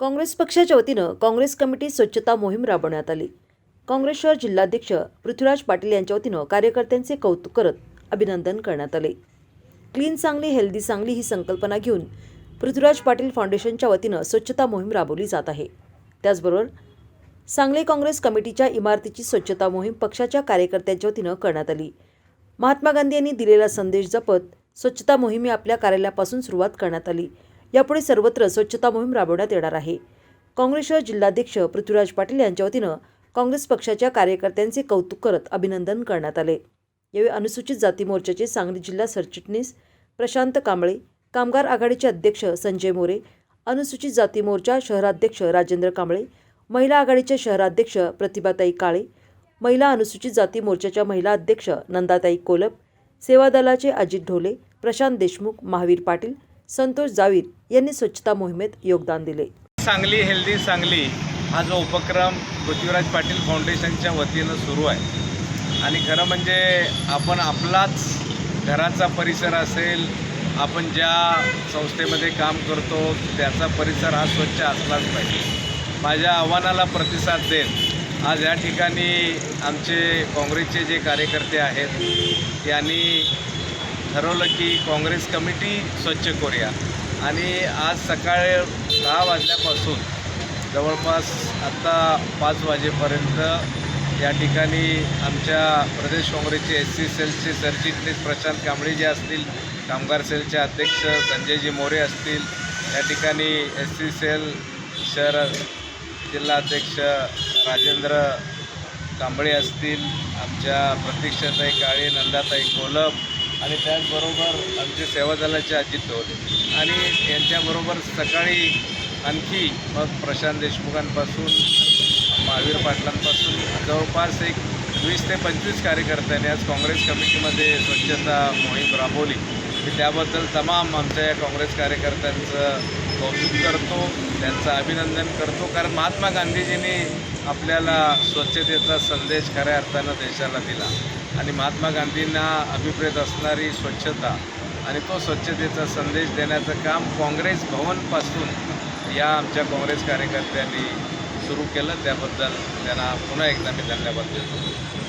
काँग्रेस पक्षाच्या वतीनं काँग्रेस कमिटी स्वच्छता मोहीम राबवण्यात आली. काँग्रेस शहर जिल्हाध्यक्ष पृथ्वीराज पाटील यांच्या वतीनं कार्यकर्त्यांचे कौतुक करत अभिनंदन करण्यात आले. क्लीन सांगली हेल्दी सांगली ही संकल्पना घेऊन पृथ्वीराज पाटील फाउंडेशनच्या वतीनं स्वच्छता मोहीम राबवली जात आहे. त्याचबरोबर सांगली काँग्रेस कमिटीच्या इमारतीची स्वच्छता मोहीम पक्षाच्या कार्यकर्त्यांच्या वतीनं करण्यात आली. महात्मा गांधी यांनी दिलेला संदेश जपत स्वच्छता मोहिमे आपल्या कार्यालयापासून सुरुवात करण्यात आली. यापुढे सर्वत्र स्वच्छता मोहीम राबवण्यात येणार आहे. काँग्रेस जिल्हाध्यक्ष पृथ्वीराज पाटील यांच्या वतीनं काँग्रेस पक्षाच्या कार्यकर्त्यांचे कौतुक करत अभिनंदन करण्यात आले. यावेळी अनुसूचित जाती मोर्चाचे सांगली जिल्हा सरचिटणीस प्रशांत कांबळे कामगार आघाडीचे अध्यक्ष संजय मोरे अनुसूचित जाती मोर्चा शहराध्यक्ष राजेंद्र कांबळे महिला आघाडीचे शहराध्यक्ष प्रतिभाताई काळे महिला अनुसूचित जाती मोर्चाच्या महिला अध्यक्ष नंदाताई कोलप सेवा दलाचे अजित ढोले प्रशांत देशमुख महावीर पाटील संतोष जावीर यांनी स्वच्छता मोहिमेत योगदान दिले. सांगली हेल्दी सांगली हा जो उपक्रम पृथ्वीराज पाटील फाउंडेशनच्या वतीनं सुरू आहे. आणि खरं म्हणजे आपण आपलाच घराचा परिसर असेल आपण ज्या संस्थेमध्ये काम करतो त्याचा परिसर हा स्वच्छ असलाच पाहिजे. माझ्या आव्हानाला प्रतिसाद देत आज या ठिकाणी आमचे काँग्रेसचे जे कार्यकर्ते आहेत यांनी ठरवलं की काँग्रेस कमिटी स्वच्छ करूया. आणि आज सकाळी दहा वाजल्यापासून जवळपास आत्ता पाच वाजेपर्यंत या ठिकाणी आमच्या प्रदेश काँग्रेसचे एस सी सेलचे सरचिटणीस प्रशांत कांबळे जे असतील कामगार सेलचे अध्यक्ष संजयजी मोरे असतील या ठिकाणी एस सी सेल शहर जिल्हा अध्यक्ष राजेंद्र कांबळे असतील आमच्या प्रतीक्षाताई काळे नंदाताई कोलप आणि त्याचबरोबर आमचे सेवा दलाचे अजित ढोले आणि यांच्याबरोबर सकाळी आणखी मग प्रशांत देशमुखांपासून महावीर पाटलांपासून जवळपास एक वीस ते पंचवीस कार्यकर्त्यांनी आज काँग्रेस कमिटीमध्ये स्वच्छता मोहीम राबवली. मी त्याबद्दल तमाम आमच्या या काँग्रेस कार्यकर्त्यांचं कौतुक करतो त्यांचं अभिनंदन करतो. कारण महात्मा गांधीजींनी आपल्याला स्वच्छतेचा संदेश खऱ्या अर्थानं देशाला दिला. आणि महात्मा गांधींना अभिप्रेत असणारी स्वच्छता आणि तो स्वच्छतेचा संदेश देण्याचं काम काँग्रेस भवनपासून या आमच्या काँग्रेस कार्यकर्त्यांनी सुरू केलं. त्याबद्दल त्यांना पुन्हा एकदा मी धन्यवाद देतो.